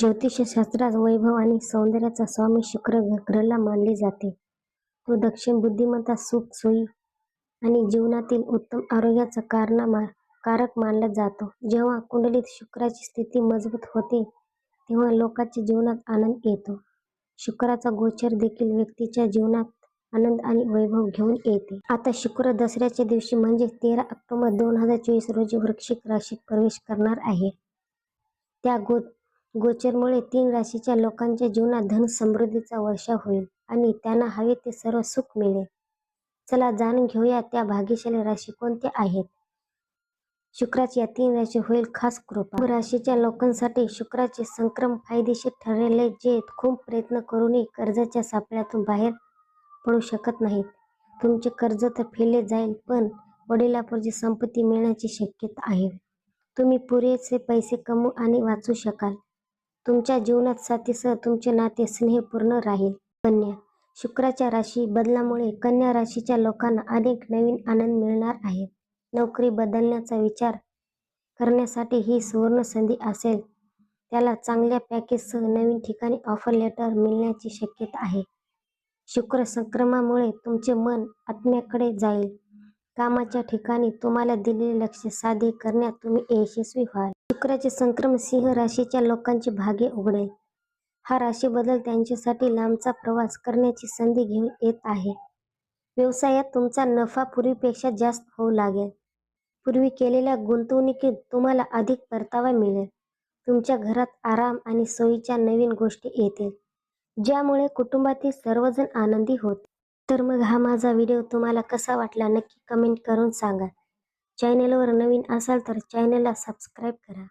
ज्योतिषशास्त्रात वैभव आणि सौंदर्याचा स्वामी शुक्र ग्रहाला मानले जाते. तो दक्षिण बुद्धिमत्ता, सुख, सोयी आणि जीवनातील उत्तम आरोग्याचा कारणा कारक मानला जातो. जेव्हा कुंडलीत शुक्राची स्थिती मजबूत होते तेव्हा लोकांच्या जीवनात आनंद येतो. शुक्राचा गोचर देखील व्यक्तीच्या जीवनात आनंद आणि वैभव घेऊन येते. आता शुक्र दसऱ्याच्या दिवशी म्हणजे तेरा ऑक्टोबर दोन हजार चोवीस रोजी वृक्षिक राशीत प्रवेश करणार आहे. त्या गो गोचरमुळे तीन राशीच्या लोकांच्या जीवनात धन समृद्धीचा वर्षा होईल आणि त्यांना हवे ते सर्व सुख मिळेल. चला जाणून घेऊया त्या भाग्यशाली राशी कोणत्या आहेत. शुक्राची या तीन राशी होईल खास कृपा. राशीच्या लोकांसाठी शुक्राचे संक्रम फायदेशीर ठरलेले जे खूप प्रयत्न करूनही कर्जाच्या सापळ्यातून बाहेर पडू शकत नाहीत. तुमचे कर्ज तर फेले जाईल पण वडिलापूरची संपत्ती मिळण्याची शक्यता आहे. तुम्ही पुरेसे पैसे कमवू आणि वाचू शकाल. तुमच्या जीवनात साथीसह तुमचे नाते स्नेहपूर्ण राहील. कन्या शुक्राच्या राशी बदलामुळे कन्या राशीच्या लोकांना अनेक नवीन आनंद मिळणार आहेत. नोकरी बदलण्याचा विचार करण्यासाठी ही सुवर्ण संधी असेल. त्याला चांगल्या पॅकेजसह नवीन ठिकाणी ऑफर लेटर मिळण्याची शक्यता आहे. शुक्र संक्रमामुळे तुमचे मन आत्म्याकडे जाईल. कामाच्या ठिकाणी तुम्हाला दिलेले लक्ष साध्य करण्यात तुम्ही यशस्वी व्हाल. शुक्राचे संक्रमण सिंह राशीच्या लोकांचे भाग्य उघडेल. हा राशीबद्दल त्यांच्यासाठी लांबचा प्रवास करण्याची संधी घेऊन येत आहे. व्यवसायात तुमचा नफा पूर्वीपेक्षा जास्त होऊ लागेल. पूर्वी केलेल्या गुंतवणुकीत तुम्हाला अधिक परतावा मिळेल. तुमच्या घरात आराम आणि सोयीच्या नवीन गोष्टी येतील ज्यामुळे कुटुंबातील सर्वजण आनंदी होत तर मग हा माझा व्हिडिओ तुम्हाला कसा वाटला नक्की कमेंट करून सांगा. चॅनलवर नवीन असाल तर चॅनलला सबस्क्राईब करा.